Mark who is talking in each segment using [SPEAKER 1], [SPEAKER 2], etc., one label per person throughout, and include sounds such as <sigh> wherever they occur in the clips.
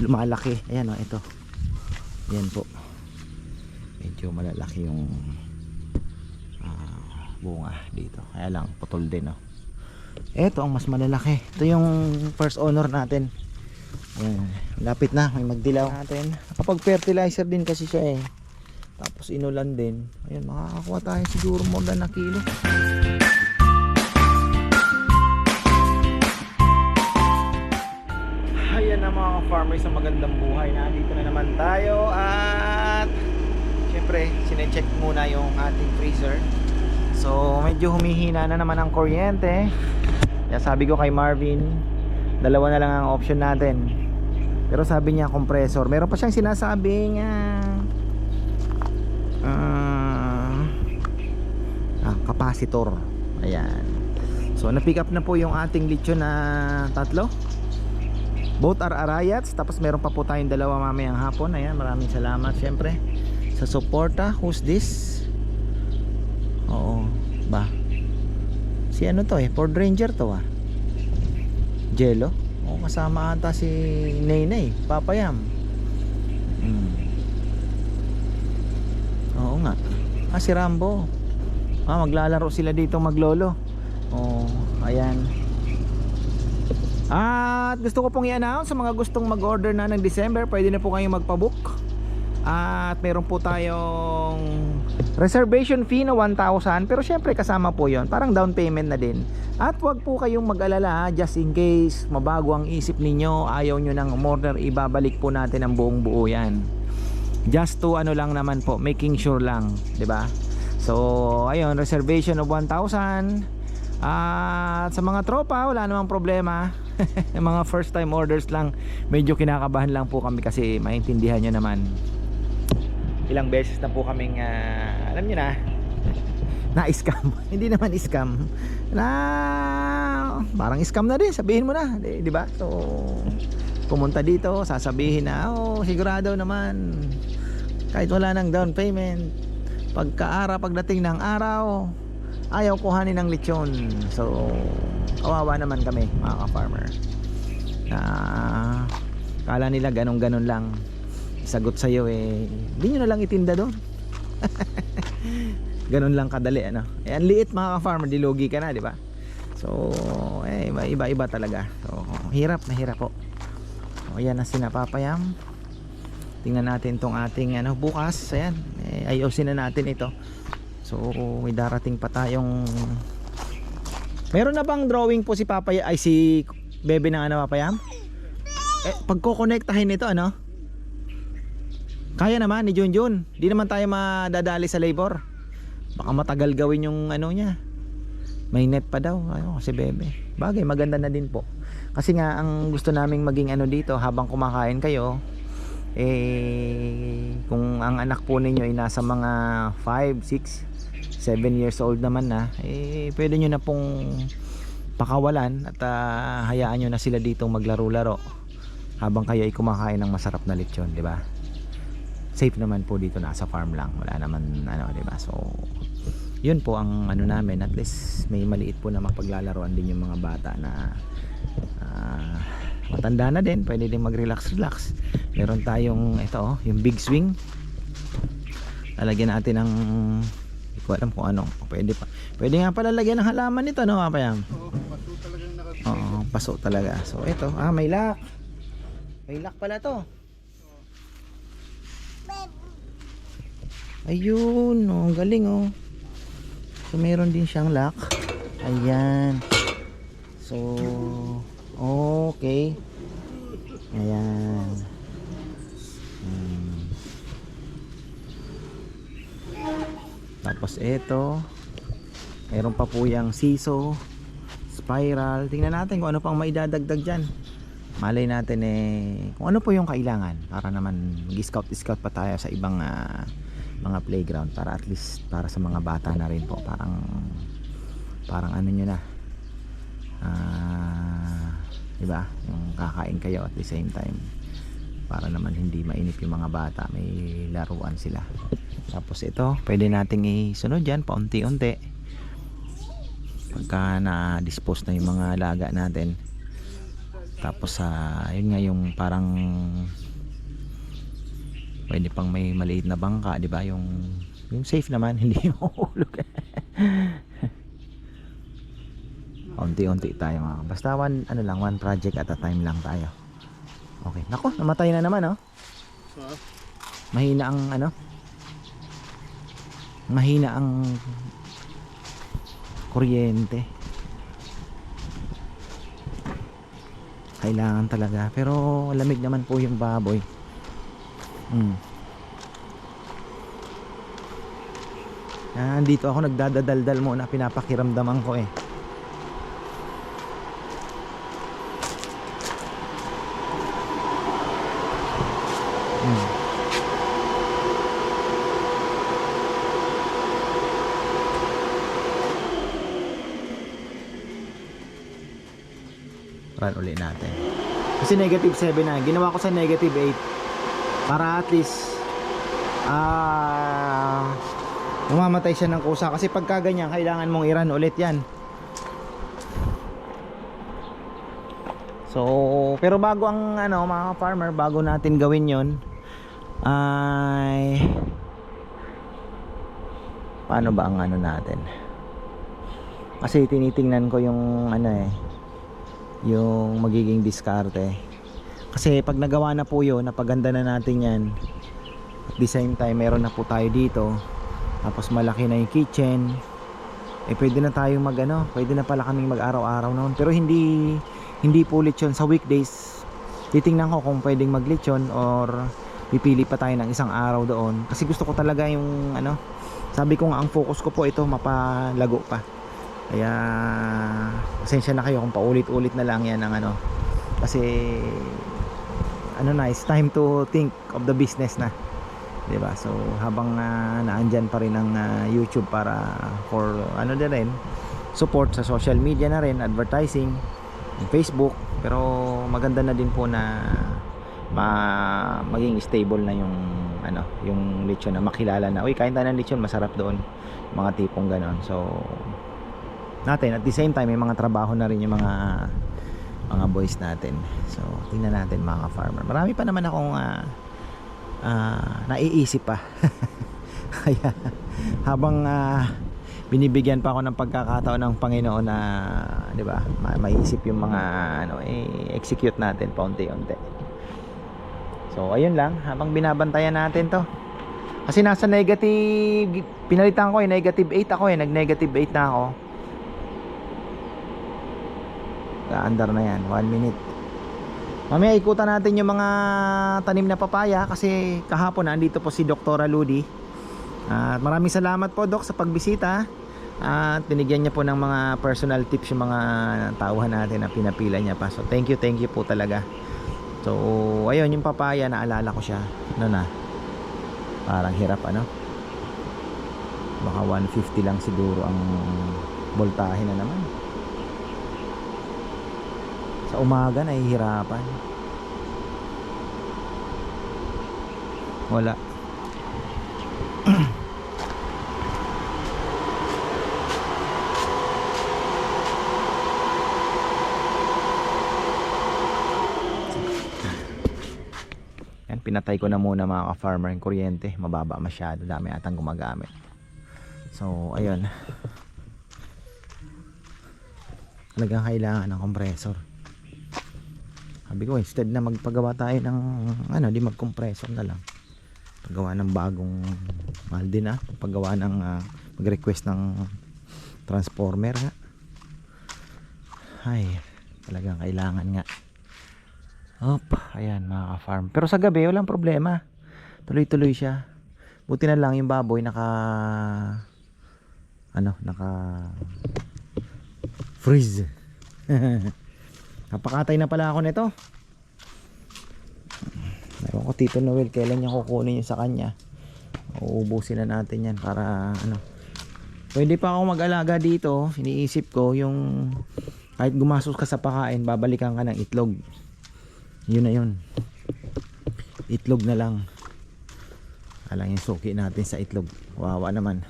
[SPEAKER 1] lumalaki. Ayan o ito. Yan po. Medyo malalaki yung ah, bunga dito. Kaya lang putol din o ito ang mas malalaki. Ito yung first owner natin. Ayan, lapit na. May magdilaw. Natin. Kapag fertilizer din kasi siya eh. Tapos inulan din. Ayun makakakuha tayo siguro more than na kilo farmers sa magandang buhay. Nandito na naman tayo at syempre sinecheck muna yung ating freezer. So medyo humihina na naman ang kuryente. Kaya sabi ko kay Marvin, dalawa na lang ang option natin. Pero sabi niya compressor. Meron pa siyang sinasabing ah, ah, ah, capacitor. Ayan. So na-pick up na po yung ating lechon na tatlo. Both are Arayats. Tapos meron pa po tayong dalawa mamayang hapon. Ayan maraming salamat syempre Sa suporta. Who's this? Oo Ba? Si ano to eh? Ford Ranger to ah. Jello? Oo kasama ata si Nene Papayam hmm. Oo nga. Ah si Rambo. Ah maglalaro sila dito maglolo. Oo Ayan at gusto ko pong i-announce sa mga gustong mag-order na ng December, pwede na po kayong magpabook. At meron po tayong reservation fee na 1,000 pero syempre kasama po 'yon, parang down payment na din. At wag po kayong mag-alala just in case mabago ang isip ninyo, ayaw nyo ng order, ibabalik po natin ang buong buo 'yan. Just to ano lang naman po, making sure lang, 'di ba? So, ayun, reservation of 1,000. At sa mga tropa, wala namang problema. <laughs> Mga first time orders lang, medyo kinakabahan lang po kami kasi maintindihan nyo naman. Ilang beses na po kaming, ah, alam nyo na, <laughs> na-scam. <laughs> Hindi naman scam. Na, parang scam na din, sabihin mo na. Di, di ba? So, pumunta dito, sasabihin na, oh, sigurado naman. Kahit wala ng down payment, pagkaara, pagdating ng araw, ayaw kuhanin ng lechon so kawawa naman kami mga ka-farmer. Na kala nila ganun ganun lang. Sagot sa'yo eh hindi nyo na lang itinda doon. <laughs> Ganun lang kadali ano? Eh ang liit mga ka-farmer dilugi ka na di ba? So eh iba iba, iba talaga. So hirap na hirap po. O yan ang sinapapayam tingnan natin tong ating ano bukas. Ayan eh, ayusin na natin ito. So may darating pa tayong Meron na bang drawing po si Papay ay si Bebe ng ano Papayam? Eh pagko-connectahin nito ano? Kaya naman ni Junjun. Di naman tayo madadali sa labor. Baka matagal gawin yung ano niya. May net pa daw. Ayun si Bebe. Bagay maganda na din po. Kasi nga ang gusto naming maging ano dito habang kumakain kayo eh kung ang anak po ninyo ay nasa mga 5, 6, 7 years old naman na eh pwede nyo na pong pakawalan at ah, hayaan nyo na sila dito maglaro-laro habang kayo ay kumakain ng masarap na lechon, di ba? Safe naman po dito nasa farm lang. Wala naman ano, di ba? So yun po ang ano namin at least may maliit po na mapaglalaroan din yung mga bata na ah, matanda na din pwede din mag relax relax meron tayong ito oh, yung big swing lalagyan natin ng ko alam kung ano. Pwede pa. Pwede nga pala lagyan ng halaman nito no kapayam oo paso talaga so ito. Ah may lock. May lock pala to. Ayun oh, ang galing oh. So meron din siyang lock. Ayan. So okay. Ayan Tapos ito, meron pa po yung siso, spiral. Tingnan natin kung ano pang maidadagdag dyan. Malay natin eh, kung ano po yung kailangan para naman mag-scout-scout pa tayo sa ibang ah, mga playground para at least para sa mga bata na rin po. Parang parang ano nyo na. Ah, 'di ba? Yung kakain kayo at the same time para naman hindi mainip yung mga bata. May laruan sila. Tapos ito pwede nating isunod dyan paunti-unti. Pagka na-dispose na yung mga laga natin. Tapos sa yun nga yung parang pwede pang may maliit na bangka di ba? Yung yung safe naman <laughs> hindi mahulog. Unti-unti tayo mga basta one ano lang one project at a time lang tayo okay. Nako namatay na naman oh. Mahina ang ano? Mahina ang kuryente. Kailangan talaga. Pero lamig naman po yung baboy. Mm. Ah, dito ako. Nagdadadaldal muna. Pinapakiramdaman ko eh run uli natin. Kasi negative 7 na ginawa ko sa negative 8 para at least ah umamatay siya ng kusa. Kasi pagka ganyan kailangan mong i-run ulit yan. So pero bago ang ano mga farmer bago natin gawin yon ay paano ba ang ano natin? Kasi tinitingnan ko yung ano eh yung magiging diskarte. Kasi pag nagawa na po yun napaganda na natin yan. At the same time meron na po tayo dito. Tapos malaki na yung kitchen. Eh pwede na tayong mag ano pwede na pala kaming mag araw-araw noon. Pero hindi hindi po lechon sa weekdays. Titingnan ko kung pwedeng mag lechon or pipili pa tayo ng isang araw doon. Kasi gusto ko talaga yung ano sabi ko nga ang focus ko po ito mapalago pa kaya pasensya na kayo kung paulit-ulit na lang yan ang ano. Kasi ano na it's time to think of the business na. 'di ba so habang uh, naandyan pa rin ang ah, YouTube para for ano din rin support sa social media na rin advertising Facebook. Pero maganda na din po na ma maging stable na yung ano yung lechon na makilala na uy kain tayo ng lechon masarap doon. Mga tipong ganon. So natin. At the same time may mga trabaho na rin yung mga mga boys natin. So tingnan natin mga farmer. Marami pa naman akong ah, ah, naiisip pa. <laughs> Kaya habang ah, binibigyan pa ako ng pagkakataon ng Panginoon na 'di ba ma- maisip yung mga ano eh, execute natin paunti-unti. So ayun lang. Habang binabantayan natin to. Kasi nasa negative pinalitan ko eh negative 8 ako eh. Nag negative 8 na ako Kaandar na yan 1 minute Mamaya ikutan natin yung mga tanim na papaya kasi kahapon andito po si Dr. Ludi. At maraming salamat po Doc sa pagbisita. At binigyan niya po ng mga personal tips yung mga tauhan natin na pinapila niya pa. So thank you, thank you po talaga. So ayun yung papaya naalala ko siya. Ano na? Parang hirap ano? Baka 150 lang siguro ang voltahe na naman sa umaga nahihirapan. Wala. <clears throat> Yan pinatay ko na muna mga ka-farmer yung kuryente. Mababa masyado dami atang gumagamit. So ayun. Talagang kailangan ng compressor sabi ko instead na magpagawa tayo ng ano di mag-compressor na lang. Paggawa ng bagong mahal din ah. Paggawa ng ah, mag-request ng transformer nga ay talagang kailangan nga. Op ayan mga ka-farm. Pero sa gabi walang problema. Tuloy tuloy siya. Buti na lang yung baboy naka ano naka freeze <laughs> Napakatay na pala ako nito. Ewan ko Tito Noel kailan niya kukunin yung sa kanya. Uubusin na natin yan para ano. Pwede pa ako mag-alaga dito. Iniisip ko yung kahit gumastos ka sa pakain, babalikan ka ng itlog. Yun na yun. Itlog na lang. Alang yung suki natin sa itlog. Wawa naman.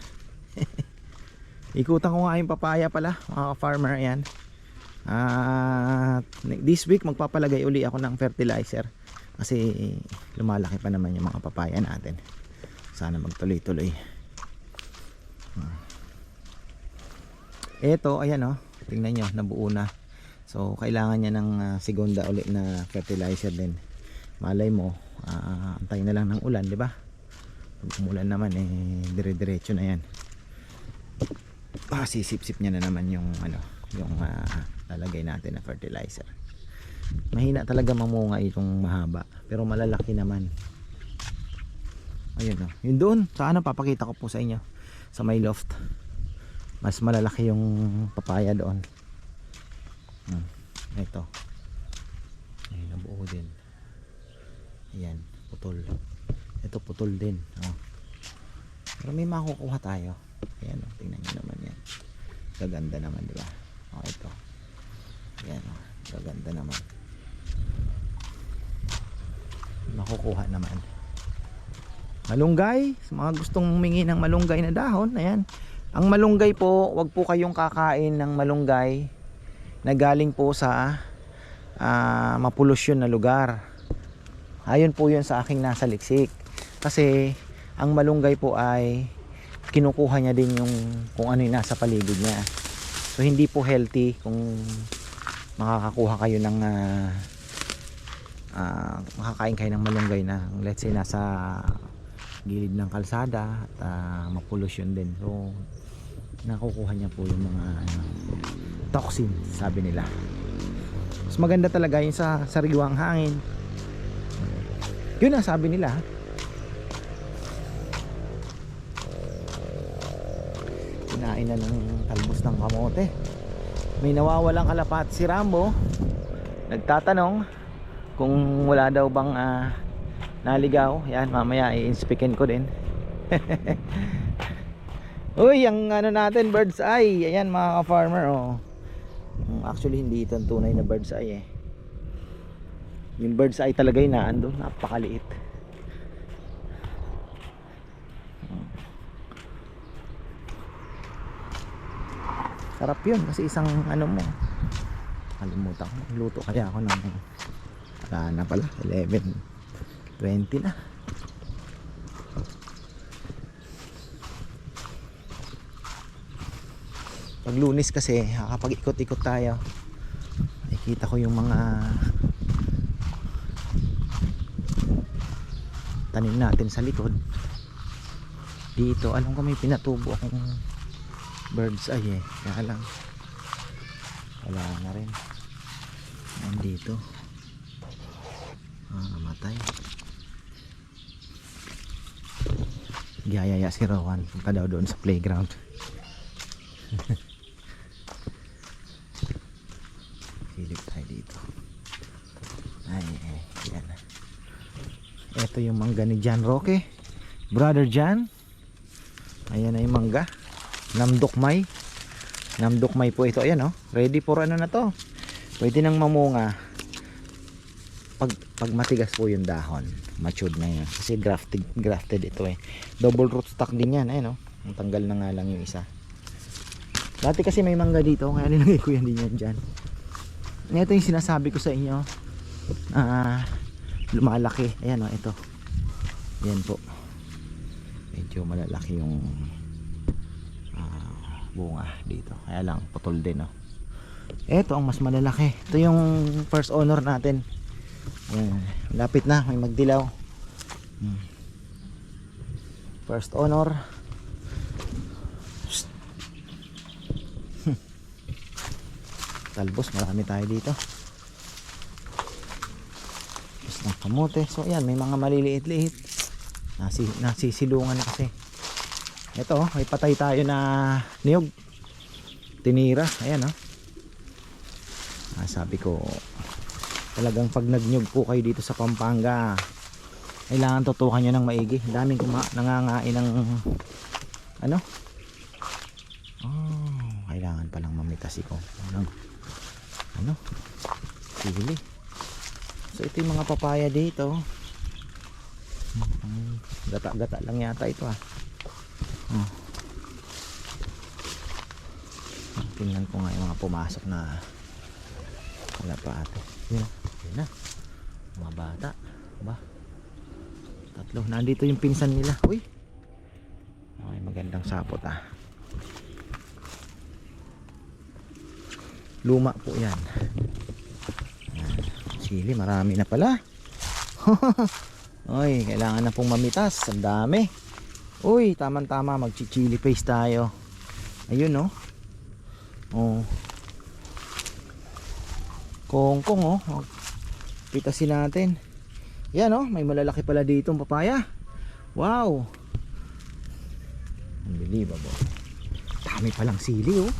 [SPEAKER 1] <laughs> Ikutan ko nga yung papaya pala, mga farmer yan. At this week magpapalagay uli ako ng fertilizer kasi lumalaki pa naman yung mga papaya natin. Sana magtuloy-tuloy. Ito, ayan oh. Tingnan nyo, nabuo na. So, kailangan niya ng ah, segunda uli na fertilizer din. Malay mo, ah, antayin na lang ng ulan, di ba? Pag umulan naman, eh, dire-diretso na yan. Ah, sisip-sip niya na naman yung, ano, yung ah, lalagay natin na fertilizer. Mahina talaga mamunga itong mahaba. Pero malalaki naman. Ayun oh. Yun doon. Sa ano, papakita ko po sa inyo. Sa may loft. Mas malalaki yung papaya doon. Hmm. Ito. Ay, nabuo din. Ayan, putol. Ito putol din. Oh. Pero may makukuha tayo. Ayan, oh, tingnan nyo naman yan. Gaganda naman, di ba? Oh, ito. Ayan, oh. Gaganda naman. Makukuha naman. Malunggay, sa mga gustong humingi ng malunggay na dahon, ayan. Ang malunggay po, wag po kayong kakain ng malunggay na galing po sa ah, mapolusyon na lugar. Ayon po yun sa aking nasa liksik. Kasi ang malunggay po ay kinukuha niya din yung kung ano yung nasa paligid niya. So hindi po healthy kung makakakuha kayo ng ah, ah, makakain kayo ng malunggay na let's say nasa gilid ng kalsada at ah, mapolusyon din. So nakukuha niya po yung mga ano, toxin sabi nila. Mas maganda talaga yung sa sariwang hangin. Yun ang sabi nila. Kinain na ng talbos ng kamote may nawawalang kalapat si Rambo nagtatanong kung wala daw bang ah, naligaw yan mamaya i-inspekin ko din <laughs> Uy, ang ano natin, bird's eye. Ayan mga ka-farmer, oh. Mm, Actually, hindi ito tunay na bird's eye, eh. Yung bird's eye talaga yung naandun. Napakaliit. Sarap yun kasi isang ano mo. Kalimutan ko. Luto kaya ako ng wala na pala. 11. 20 na. pag lunes kasi kapag ikot-ikot tayo nakikita ko yung mga tanim natin sa likod dito alam ko may pinatubo akong bird's eye eh kaya lang. Wala na rin. Nandito. Ah namatay. Giyayaya si Rowan punta daw doon sa playground. <laughs> Silip tayo dito. Ay eh, yan ito yung mangga ni Jan Roque. Brother Jan ayan na yung mangga namdokmay namdokmay po ito. Ayan oh. Ready for ano na to? Pwede nang mamunga. Pag, pag matigas po yung dahon matured na yan kasi grafted, grafted ito eh. Double rootstock din yan ayan oh. Ang tanggal na nga lang yung isa. Dati kasi may mangga dito kaya nilagay ko yan din yan dyan. Ito yung sinasabi ko sa inyo. Ah lumalaki. Ayan o ito. Yan po. Medyo malalaki yung bunga dito. Kaya lang putol din o ito ang mas malalaki. Ito yung first owner natin. Ayan, lapit na may magdilaw. Hmm. first owner Psst. talbos marami tayo dito. Tapos ng kamote. So yan may mga maliliit-liit. Nasi, nasisilungan na kasi ito oh, may patay tayo na niyog. Tinira ayan oh. Ah, sabi ko talagang pag nagnyog po kayo dito sa Pampanga kailangan tutukan nyo ng maigi. Daming kuma nangangain ng ano? Oh, kailangan palang mamitas ko ano ano? Sili so ito yung mga papaya dito. Hmm, gata-gata lang yata ito ah oh. tingnan ko nga yung mga pumasok na Wala pa ate. Yun, yun na. Mga bata. Ba? Tatlo. Nandito yung pinsan nila. Uy. Okay, magandang sapot ah. Luma po yan. Sili, marami na pala. <laughs> Uy, kailangan na pong mamitas. Ang dami. Uy, tamang-tama. Magchi-chili paste tayo. Ayun, no? Oh. Kongkong, oh. Oh. Pitasin natin. Yan, oh. May malalaki pala dito papaya. Wow. Unbelievable. Dami palang sili, oh.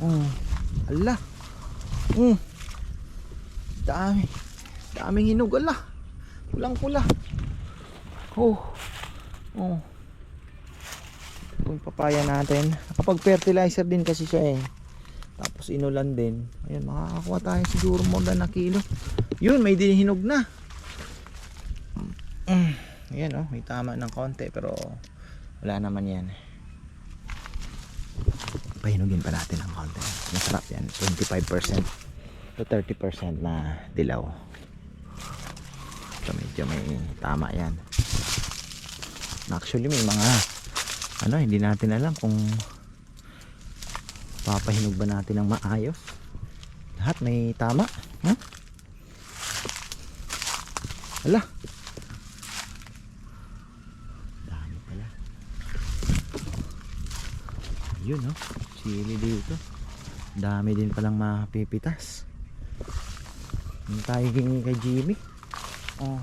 [SPEAKER 1] Oh. Ala. Mm. Dami. Daming hinog, ala. Pulang pula. Oh. Oh. Ito yung papaya natin. Kapag fertilizer din kasi siya eh. Tapos inulan din. Ayun, makakakuha tayo siguro more than na kilo. Yun, may dinihinog na. Mm. Ayan oh, may tama ng konti pero wala naman yan. Pahinugin pa natin ng konti. Masarap yan. 25% to 30% na dilaw. So medyo may tama yan. Actually may mga ano hindi natin alam kung papahinog ba natin ng maayos. Lahat may tama. Huh? Ala. Dami pala. Yun no. Sili dito. Dami din palang mapipitas. Yung tayo kay Jimmy. Oh.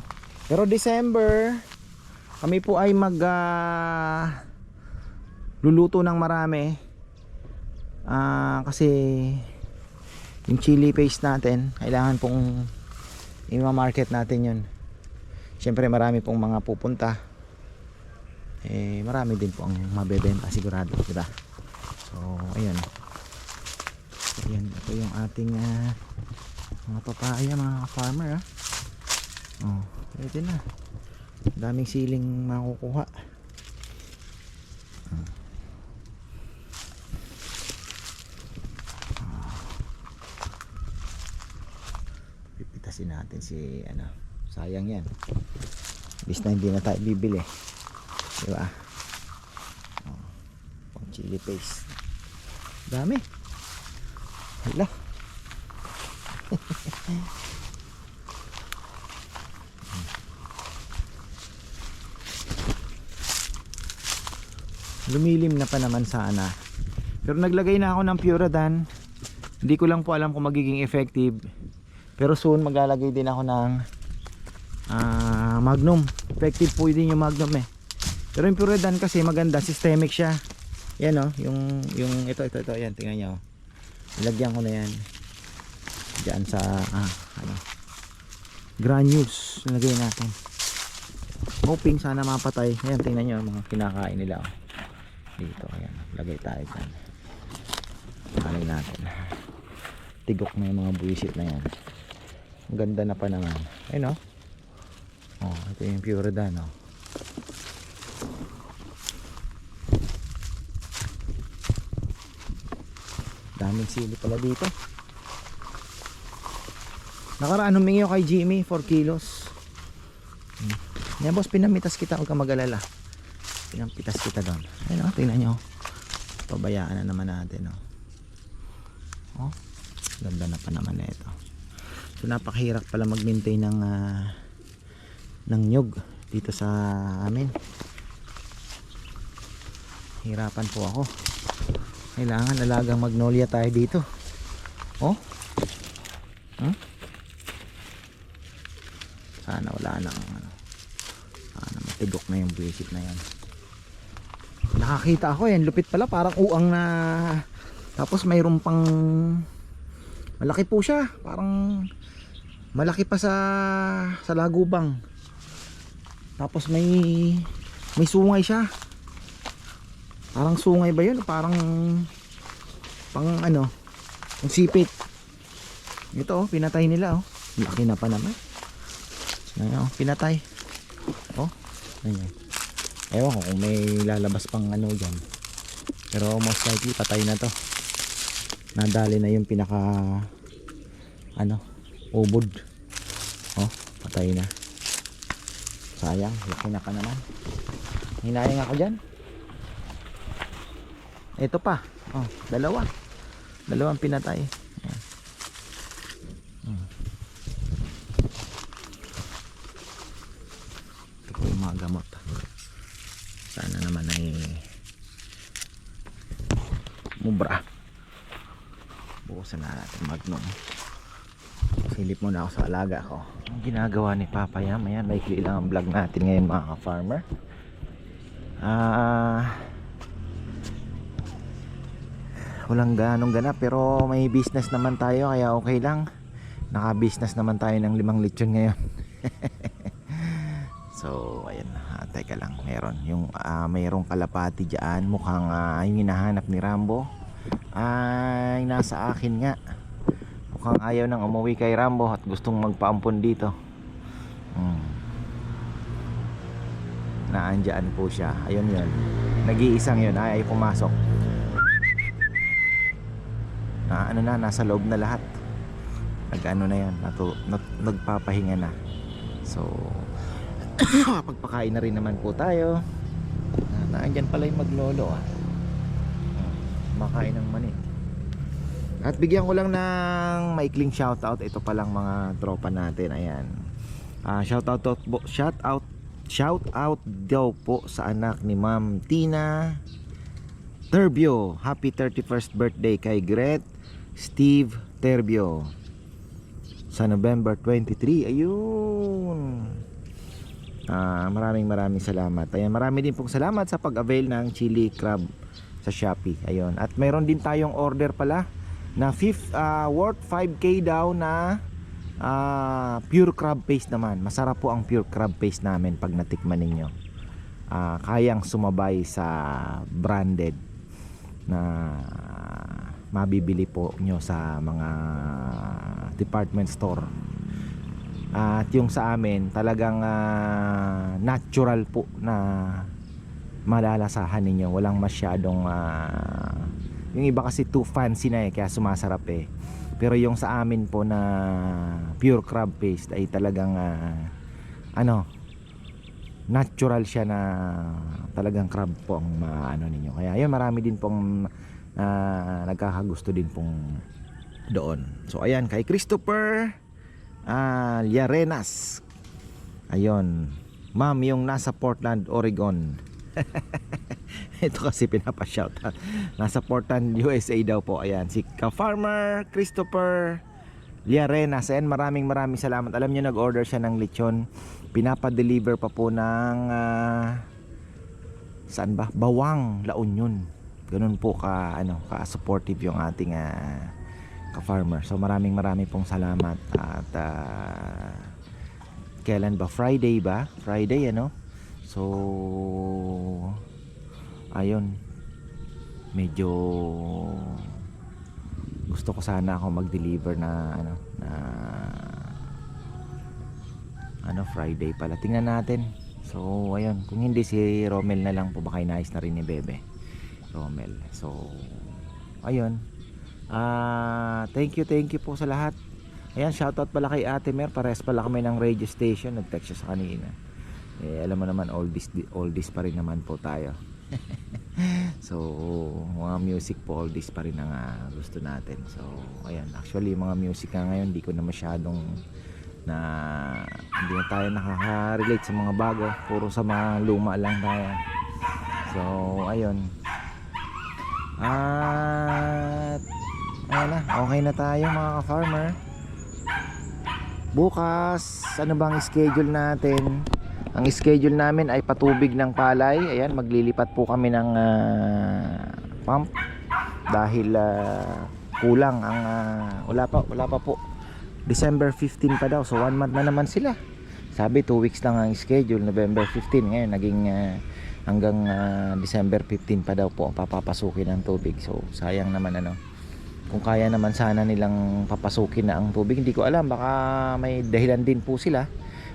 [SPEAKER 1] Pero December, kami po ay mag ah, luluto ng marami. Ah, kasi yung chili paste natin, kailangan pong i-market natin yun. Siyempre marami pong mga pupunta. Eh, marami din po ang mabebenta sigurado, di ba? So, ayun. So, ayan, ito yung ating ah, mga papaya, mga farmer ah. Oh, pwede na. Daming siling makukuha. Ah. Pipitasin natin si ano, sayang yan. Bis na hindi na tayo bibili. Di ba? Oh, pang chili paste. Dami. Hala. Lumilim na pa naman sana. Pero naglagay na ako ng Puradan hindi ko lang po alam kung magiging effective. Pero soon maglalagay din ako ng ah, Magnum. Effective po din yung Magnum eh. Pero yung Puradan kasi maganda systemic siya. Yan o yung, yung ito ito ito. Yan tingnan nyo ilagyan ko na yan. Dyan sa ah, ano. Granules nilagay natin. Hoping sana mapatay. Ayan tingnan nyo mga kinakain nila oh dito ayan. Lagay tayo dyan. Alay natin. Tigok na yung mga buwisit na yan. Ang ganda na pa naman. Ayun o oh, ito yung pure dan oh. daming sili pala dito. Nakaraan humingi ako kay Jimmy 4 kilos. Hmm. yan boss pinamitas kita. Huwag ka mag-alala pinampitas kita doon. Ayun o tingnan nyo pabayaan na naman natin o oh ganda na pa naman na ito so napakahirap pala mag maintain ng ah, ng nyug dito sa amin. Hirapan po ako. Kailangan alagang magnolia tayo dito. Oh. Hmm? sana wala nang ano sana matigok na yung buwisit na yan nakakita ako yan lupit pala parang uang na tapos mayroon pang malaki po siya parang malaki pa sa sa lagubang. Tapos may may sungay siya. Parang sungay ba yun? Parang pang ano ang sipit. Ito oh pinatay nila oh. Laki na pa naman. Ayan, oh, pinatay. Oh ayan ewan ko kung may lalabas pang ano dyan pero most likely patay na to nadali na yung pinaka ano, ubod. Oh, patay na. Sayang, laki na ka naman. Hinayang ako dyan. Ito pa. Oh, dalawa. Dalawang pinatay. Ayan. Hmm. Ito po yung mga gamot. Sana naman ay mubra. Bukusan magnum. Silip muna ako sa alaga ko. Ang ginagawa ni Papa Yam, ayan, maikli lang ang vlog natin ngayon mga ka-farmer. Ah, walang ganong ganap pero may business naman tayo kaya okay lang. Naka-business naman tayo ng limang lechon ngayon. <laughs> so, ayan, ah, teka lang, meron yung ah, mayroong kalapati diyan, mukhang ah, yung hinahanap ni Rambo ay nasa akin nga. Mukhang ayaw nang umuwi kay Rambo at gustong magpaampon dito. Hmm. Naandyan po siya. Ayun yun. Nag-iisang yun. Ay, ay pumasok. Na ano na, nasa loob na lahat. Nag-ano na yan. Natu, nag, nagpapahinga na. So, <coughs> pagpakain na rin naman po tayo. Na, naandyan pala yung maglolo ah. Hmm. Makain ng mani. At bigyan ko lang ng maikling shoutout. Ito palang mga tropa natin. Ayan. Ah, shoutout out po, shout out daw po sa anak ni Ma'am Tina Terbio. Happy 31st birthday kay Gret Steve Terbio. Sa November 23. Ayun. Ah, maraming maraming salamat. Ayan, marami din pong salamat sa pag-avail ng chili crab sa Shopee. Ayun. At mayroon din tayong order pala na fifth ah, worth 5k daw na ah, pure crab paste naman. Masarap po ang pure crab paste namin pag natikman ninyo. Ah, kayang sumabay sa branded na mabibili po nyo sa mga department store. At yung sa amin talagang ah, natural po na malalasahan ninyo. Walang masyadong ah, yung iba kasi too fancy na eh kaya sumasarap eh. Pero yung sa amin po na pure crab paste ay talagang ah, ano natural siya na talagang crab po ang maano ninyo. Kaya yun marami din pong ah, nagkakagusto din pong doon. So ayan kay Christopher ah, Llarenas. Ayun. Ma'am yung nasa Portland, Oregon. <laughs> Ito kasi pinapa-shoutout. Nasa Portland, USA daw po. Ayan, si ka-farmer Christopher Llarenas. Ayan, maraming maraming salamat. Alam niyo nag-order siya ng lechon. Pinapa-deliver pa po ng ah, saan ba? Bawang, La Union. Ganun po ka ano, ka-supportive yung ating ah, ka-farmer. So maraming maraming pong salamat at ah, kailan ba? Friday ba? Friday ano? So ayun. Medyo gusto ko sana ako mag-deliver na ano na ano Friday pala. Tingnan natin. So ayun. Kung hindi si Romel na lang po. Baka inayos na rin ni Bebe. Romel. So ayun. Ah thank you thank you po sa lahat. Ayan shoutout pala kay Ate Mer. Pares pala kami ng radio station. Nag-text siya sa kanina eh alam mo naman oldies oldies pa rin naman po tayo. <laughs> So mga music po oldies pa rin ang ah, gusto natin. So ayan actually mga music nga ngayon di ko na masyadong na hindi na tayo nakaka-relate sa mga bago puro sa mga luma lang tayo. So ayun. At ayun na okay na tayo mga ka-farmer. Bukas ano bang schedule natin ang schedule namin ay patubig ng palay. Ayan, maglilipat po kami ng ah, pump dahil ah, kulang ang ah, wala pa wala pa po. December 15 pa daw. So one month na naman sila. Sabi 2 weeks lang ang schedule, November 15 ngayon naging ah, hanggang ah, December 15 pa daw po ang papapasukin ng tubig. So sayang naman ano. Kung kaya naman sana nilang papasukin na ang tubig, hindi ko alam baka may dahilan din po sila.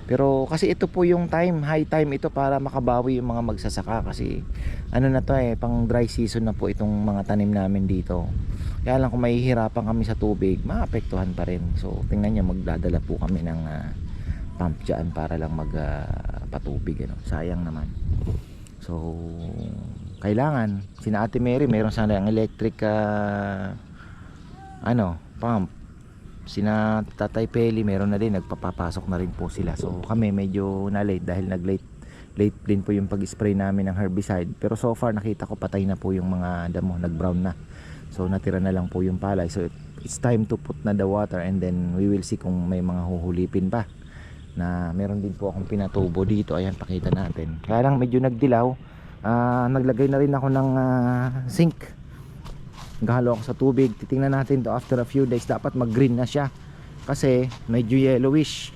[SPEAKER 1] Pero kasi ito po yung time, high time ito para makabawi yung mga magsasaka kasi ano na to eh, pang dry season na po itong mga tanim namin dito. Kaya lang kung mahihirapan kami sa tubig, maapektuhan pa rin. So, tingnan nyo, magdadala po kami ng ah, pump dyan para lang magpatubig. ano. Sayang naman. So, kailangan. Sina Ate Mary, meron sana ang electric ah, ano, pump. Sina Tatay Peli, meron na din. Nagpapapasok na rin po sila. So, kami medyo na-late dahil nag-late late din po yung pag-spray namin ng herbicide. Pero so far, nakita ko patay na po yung mga damo. Nag-brown na. So natira na lang po yung palay. So it- it's time to put na the water and then we will see kung may mga huhulipin pa. Na meron din po akong pinatubo dito. Ayan, pakita natin. Kaya lang medyo nagdilaw. Ah, naglagay na rin ako ng ah, zinc. Naghalo ako sa tubig. Titingnan natin to after a few days. Dapat mag-green na siya. Kasi medyo yellowish.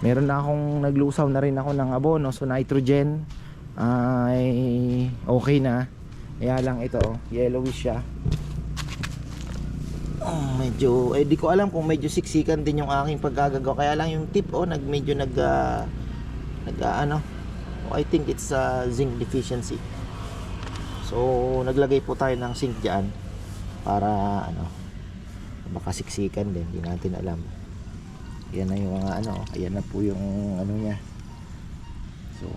[SPEAKER 1] Meron na akong naglusaw na rin ako ng abono. So nitrogen ay okay na. Kaya lang ito, yellowish siya. Oh, medyo eh di ko alam kung medyo siksikan din yung aking paggagawa kaya lang yung tip oh nag medyo nag ah, nag ah, ano oh, I think it's uh, zinc deficiency so naglagay po tayo ng zinc diyan para ano baka siksikan din hindi natin alam. Yan na yung mga ano ayan na po yung ano niya. So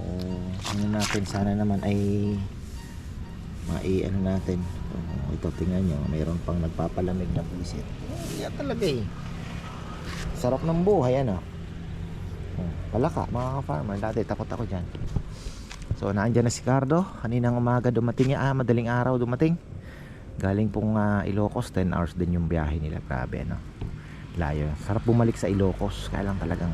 [SPEAKER 1] ano natin sana naman ay mai ano natin so, ito tingnan nyo mayroon pang nagpapalamig na pusit yan talaga eh. Sarap ng buhay ano. Oh, palaka mga ka-farmer. Dati takot ako dyan. So naandyan na si Cardo. Kaninang umaga dumating niya. Ah madaling araw dumating galing pong ah, Ilocos 10 hours din yung biyahe nila grabe ano. Layo. Sarap bumalik sa Ilocos. Kaya lang talagang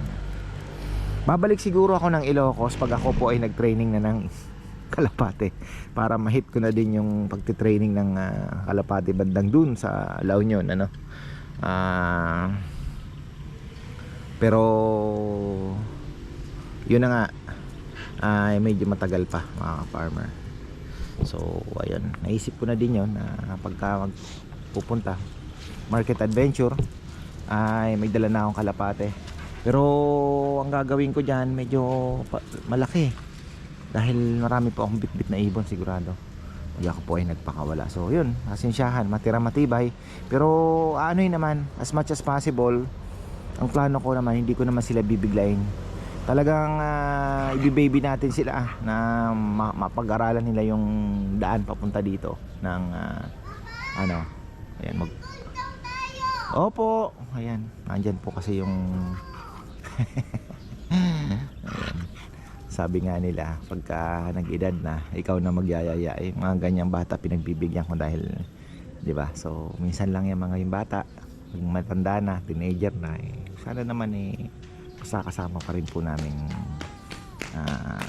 [SPEAKER 1] babalik siguro ako ng Ilocos pag ako po ay nag-training na ng <laughs> Kalapate. Para ma-hit ko na din yung pagti-training ng ah, Kalapate bandang dun sa La Union ano. Ah pero yun na nga. Ay medyo matagal pa mga farmer. So ayun, naisip ko na din yon na pagka magpupunta market adventure ay may dala na akong kalapate. Pero ang gagawin ko diyan medyo pa- malaki. Dahil marami po akong bitbit na ibon sigurado. Hindi ako po ay nagpakawala. So yun asensyahan matira matibay. Pero ano yun naman as much as possible ang plano ko naman hindi ko naman sila bibiglayin talagang uh, ibibaby natin sila ah, na ma- mapag-aralan nila yung daan papunta dito ng ah, ano ayan mag Opo! Ayan nandyan po kasi yung <laughs> sabi nga nila pagka nag-edad na ikaw na magyayaya eh, mga ganyang bata pinagbibigyan ko dahil di ba? So minsan lang yung mga yung bata yung matanda na teenager na eh, sana naman eh kasama pa rin po namin ah,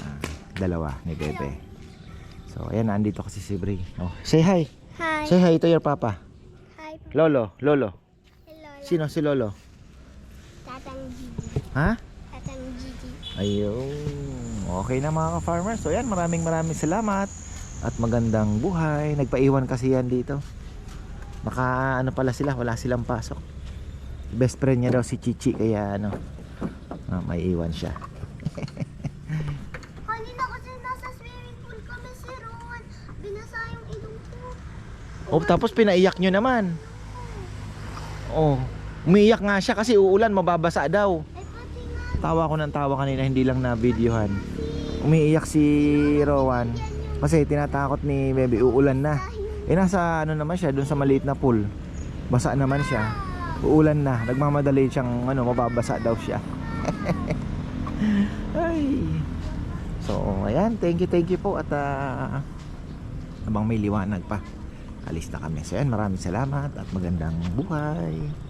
[SPEAKER 1] dalawa ni Bebe so ayan andito kasi si Bri oh, say hi
[SPEAKER 2] Hi.
[SPEAKER 1] say hi to your papa
[SPEAKER 2] Hi.
[SPEAKER 1] Lolo Lolo
[SPEAKER 2] Hello.
[SPEAKER 1] sino si Lolo
[SPEAKER 2] Tatang Gigi.
[SPEAKER 1] ha
[SPEAKER 2] Tatang Gigi.
[SPEAKER 1] Ayun. Okay na mga ka-farmers. So yan, maraming maraming salamat. At magandang buhay. Nagpaiwan kasi yan dito. Naka ano pala sila, wala silang pasok. Best friend niya daw si Chichi kaya ano, ah, may iwan siya. <laughs>
[SPEAKER 2] Kanina kasi nasa swimming pool kami si Ron. Binasa yung ilong ko.
[SPEAKER 1] Oh, tapos pinaiyak nyo naman. Oh, umiiyak nga siya kasi uulan, mababasa daw.
[SPEAKER 2] Eh pati nga.
[SPEAKER 1] Tawa ko ng tawa kanina, hindi lang na videohan. Umiiyak si Rowan kasi tinatakot ni Bebe uulan na. Eh nasa ano naman siya, doon sa maliit na pool. Basa naman siya. Uulan na, nagmamadali siyang ano, mababasa daw siya. Ay. So, ayan, thank you, thank you po at ah, habang may liwanag pa. Alis na kami. So, ayan, maraming salamat at magandang buhay.